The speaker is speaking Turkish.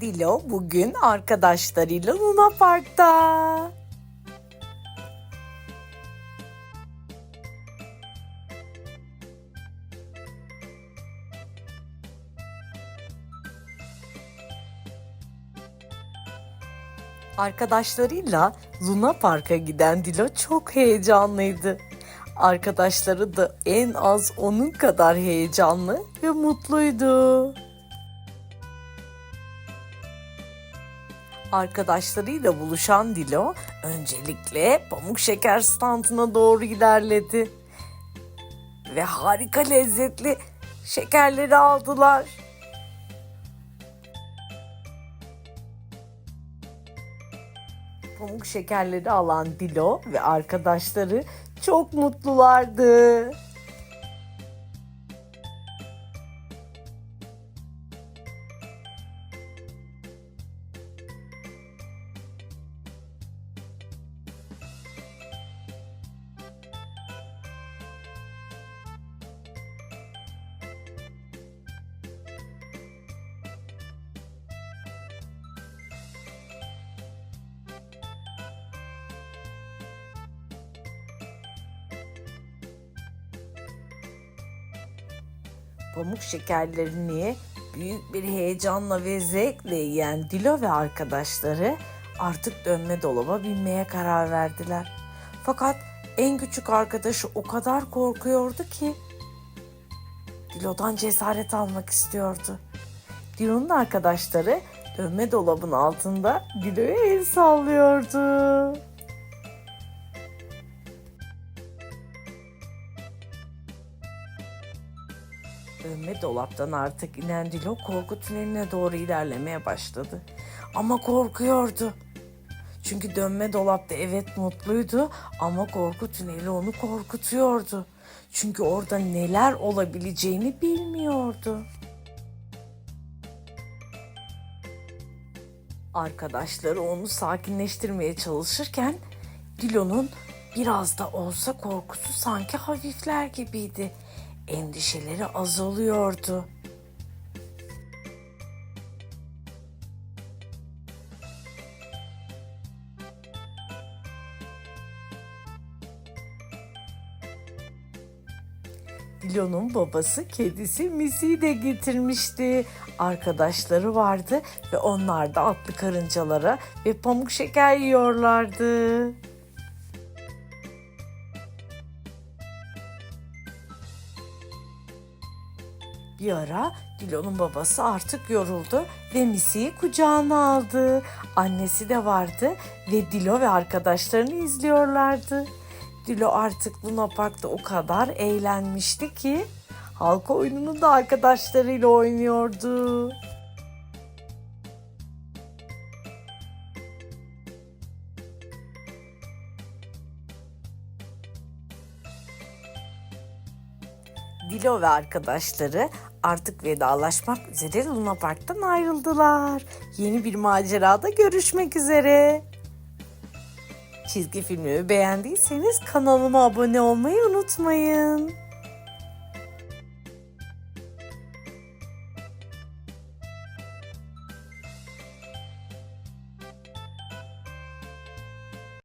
Dilo bugün arkadaşlarıyla Luna Park'ta. Arkadaşlarıyla Luna Park'a giden Dilo çok heyecanlıydı. Arkadaşları da en az onun kadar heyecanlı ve mutluydu. Arkadaşlarıyla buluşan Dilo öncelikle pamuk şeker standına doğru ilerledi. Ve harika lezzetli şekerleri aldılar. Pamuk şekerleri alan Dilo ve arkadaşları çok mutlulardı. Pamuk şekerlerini büyük bir heyecanla ve zevkle yiyen Dilo ve arkadaşları artık dönme dolaba binmeye karar verdiler. Fakat en küçük arkadaşı o kadar korkuyordu ki Dilo'dan cesaret almak istiyordu. Dilo'nun arkadaşları dönme dolabın altında Dilo'ya el sallıyordu. Dönme dolaptan artık inen Dilo korku tüneline doğru ilerlemeye başladı. Ama korkuyordu. Çünkü dönme dolapta evet mutluydu ama korku tüneli onu korkutuyordu. Çünkü orada neler olabileceğini bilmiyordu. Arkadaşları onu sakinleştirmeye çalışırken Dilo'nun biraz da olsa korkusu sanki hafifler gibiydi. Endişeleri azalıyordu. Dilo'nun babası kedisi Misi'yi de getirmişti. Arkadaşları vardı ve onlar da atlı karıncalara ve pamuk şeker yiyorlardı. Bir ara Dilo'nun babası artık yoruldu ve Misi'yi kucağına aldı. Annesi de vardı ve Dilo ve arkadaşlarını izliyorlardı. Dilo artık Luna Park'ta o kadar eğlenmişti ki halka oyununu da arkadaşlarıyla oynuyordu. Dilo ve arkadaşları artık vedalaşmak üzere Luna Park'tan ayrıldılar. Yeni bir macerada görüşmek üzere. Çizgi filmimi beğendiyseniz kanalıma abone olmayı unutmayın.